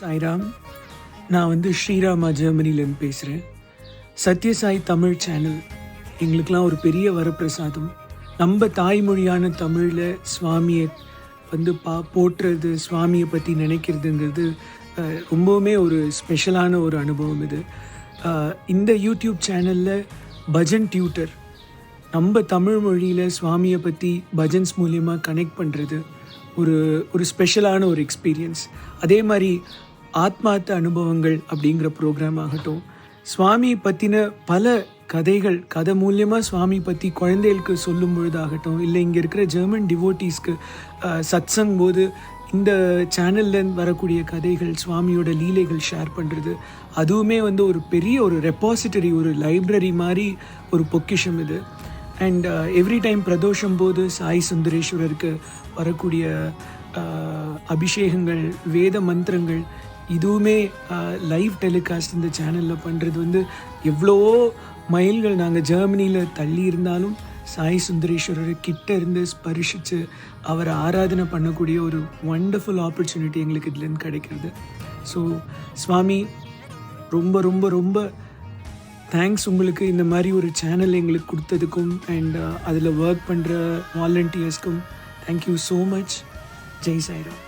சாய்ராம் நான் வந்து ஸ்ரீராமா ஜெர்மனிலேருந்து பேசுகிறேன் சத்யசாய் தமிழ் சேனல் எங்களுக்கெல்லாம் ஒரு பெரிய வரப்பிரசாதம். நம்ம தாய்மொழியான தமிழில் சுவாமியை வந்து பா போற்றுறது சுவாமியை பற்றி நினைக்கிறதுங்கிறது ரொம்பவுமே ஒரு ஸ்பெஷலான ஒரு அனுபவம் இது. இந்த யூடியூப் சேனலில் பஜன் டியூட்டர் நம்ம தமிழ் மொழியில் சுவாமியை பற்றி பஜன்ஸ் மூலியமாக கனெக்ட் பண்ணுறது ஒரு ஒரு ஸ்பெஷலான ஒரு எக்ஸ்பீரியன்ஸ் அதே மாதிரி ஆத்மார்த்த அனுபவங்கள் அப்படிங்கிற ப்ரோக்ராம் ஆகட்டும் சுவாமி பற்றின பல கதைகள் கதை மூலியமாக சுவாமி பற்றி குழந்தைகளுக்கு சொல்லும் பொழுதாகட்டும் இல்லை இங்கே இருக்கிற ஜெர்மன் டிவோட்டீஸ்க்கு சத்சங் போது இந்த சேனல்ல வரக்கூடிய கதைகள் சுவாமியோட லீலைகள் ஷேர் பண்ணுறது அதுவுமே வந்து ஒரு பெரிய ஒரு ரெப்பாசிட்டரி ஒரு லைப்ரரி மாதிரி ஒரு பொக்கிஷம் இது. அண்ட் எவ்ரி டைம் பிரதோஷம் போது சாய் சுந்தரேஸ்வரருக்கு வரக்கூடிய அபிஷேகங்கள் வேத மந்திரங்கள் இதுவுமே லைவ் டெலிகாஸ்ட் இந்த சேனலில் பண்ணுறது வந்து எவ்வளவோ மைல்கள் நாங்கள் ஜெர்மனியில் தள்ளி இருந்தாலும் சாய் சுந்தரேஸ்வரரை கிட்ட இருந்து ஸ்பரிசித்து அவரை ஆராதனை பண்ணக்கூடிய ஒரு வண்டர்ஃபுல் ஆப்பர்ச்சுனிட்டி எங்களுக்கு இதுலேருந்து கிடைக்கிறது. ஸோ சுவாமி ரொம்ப ரொம்ப ரொம்ப தேங்க்ஸ் உங்களுக்கு இந்த மாதிரி ஒரு சேனல் எங்களுக்கு கொடுத்ததுக்கும் அண்ட் அதில் ஒர்க் பண்ணுற வாலண்டியர்ஸ்க்கும் thank you so much Jai Sairam.